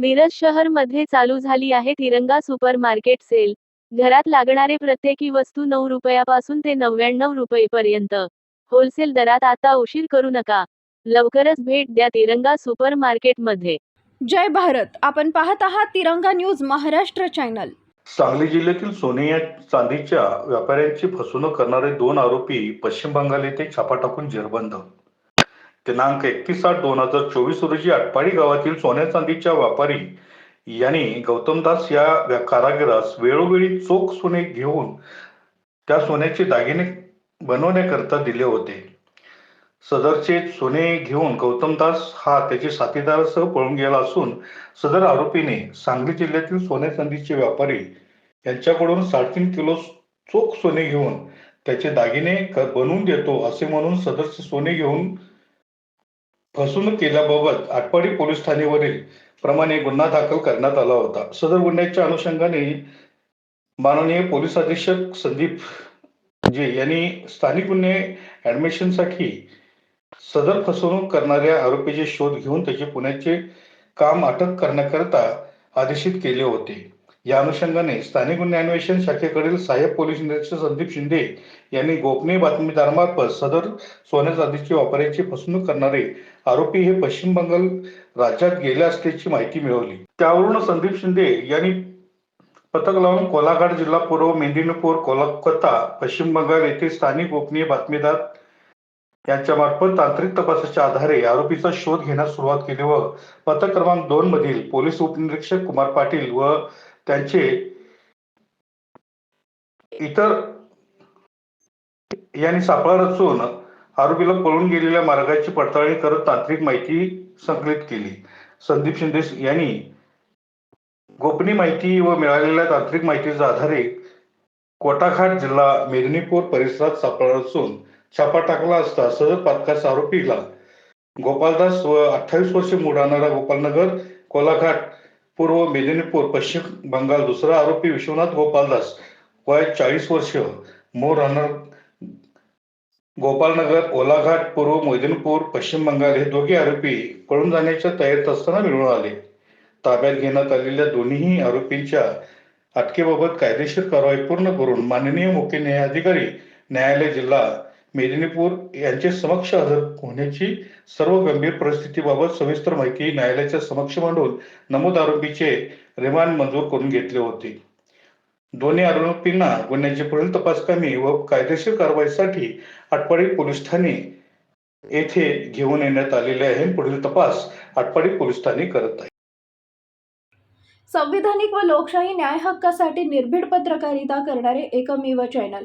मिरज शहरमध्ये चालू झाली आहे तिरंगा सुपर मार्केट सेल. घरात लागणारे प्रत्येकी वस्तू नऊ रुपयापासून ते नव्याण्णव रुपयेपर्यंत. होलसेल दरात आता उशीर करू नका. लवकरच भेट द्या तिरंगा सुपर मार्केटमध्ये जय भारत. आपण पाहत आहात तिरंगा न्यूज महाराष्ट्र चॅनल. सांगली जिल्ह्यातील सोने या चांदीच्या व्यापाऱ्यांची फसवणूक करणारे दोन आरोपी पश्चिम बंगाल येथे छापा टाकून जेरबंद. दिनांक एकतीस आठ दोन हजार चोवीस रोजी आटपाडी गावातील सोन्या चांदीच्या व्यापारी यांनी गौतमदास या कारागिरास वेळोवेळी चोख सोने घेऊन त्या सोन्याचे दागिने बनवण्याकरता दिले होते. सदरचे सोने घेऊन गौतमदास हा त्याचे साथीदारासह पळून गेला असून सदर आरोपीने सांगली जिल्ह्यातील सोन्या चांदीचे व्यापारी यांच्याकडून साडेतीन किलो चोख सोने घेऊन त्याचे दागिने बनवून देतो असे म्हणून सदरचे सोने घेऊन फसवणूक केल्याबाबत आटपाडी पोलीस ठाणेवरील प्रमाणे गुन्हा दाखल करण्यात आला होता. सदर गुन्ह्याच्या अनुषंगाने माननीय पोलीस अधीक्षक संदीप जे यांनी स्थानिक गुन्हे ऍडमिशनसाठी सदर फसवणूक करणाऱ्या आरोपीचे शोध घेऊन त्याचे पुण्याचे काम अटक करण्याकरता आदेशित केले होते. या अनुषंगाने स्थानिक गुन्हे अन्वेषण शाखेकडील सहाय्यक पोलीस निरीक्षक संदीप शिंदे यांनी गोपनीय बातमीदारामार्फत सदर सोन्या चांदीची व्यापाऱ्याची फसवणूक करणारे आरोपी हे पश्चिम बंगाल राज्यात गेले असल्याची माहिती मिळवली. त्यावरून संदीप शिंदे यांनी पथक लावून कोलाघाट जिल्हा पूर्व मेदिनीपूर कोलकाता पश्चिम बंगाल येथे स्थानिक गोपनीय बातमीदार यांच्या मार्फत तांत्रिक तपासाच्या आधारे आरोपीचा शोध घेण्यास सुरुवात केली व पथक क्रमांक दोन मधील पोलीस उपनिरीक्षक कुमार पाटील व त्यांचे इतर यांनी सापळा रचून आरोपीला पळून गेलेल्या मार्गाची पडताळणी करत तांत्रिक माहिती संकलित केली. संदीप शिंदे यांनी गोपनीय माहिती व मिळालेल्या तांत्रिक माहितीच्या आधारे कोटाघाट जिल्हा मेदिनीपूर परिसरात सापळा रचून छापा टाकला असता सदर पातकास आरोपीला गोपालदास व अठ्ठावीस वर्षे मूळ राहणारा गोपालनगर कोलाघाट पूर्व मेदिनीपूर पश्चिम बंगाल दुसरा आरोपी विश्वनाथ गोपालदास वय चाळीस वर्ष मूळ राहणार गोपालनगर ओलाघाट पूर्व मेदिनीपूर पश्चिम बंगाल हे दोघे आरोपी पळून जाण्याच्या तयारीत असताना मिळून आले. ताब्यात घेण्यात आलेल्या दोन्ही आरोपींच्या अटकेबाबत कायदेशीर कारवाई पूर्ण करून माननीय मुख्य न्यायाधिकारी न्यायालय जिल्हा मेदिनीपूर यांचे समक्ष हजर होण्याची सर्व गंभीर परिस्थितीबाबत सविस्तर माहिती न्यायालयाच्या समक्ष मांडून नमूद आरोपीचे रिमांड मंजूर करून घेतले होते. दोन्ही आरोपींना गुन्ह्याची पुढील तपासकामी व कायदेशीर कारवाईसाठी आटपाडी पोलीस ठाणे येथे घेऊन येण्यात आलेले आहे. पुढील तपास आटपाडी पोलीस ठाणे करत आहे. संविधानिक व लोकशाही न्याय हक्कासाठी निर्भीड पत्रकारिता करणारे एकमेव चॅनल.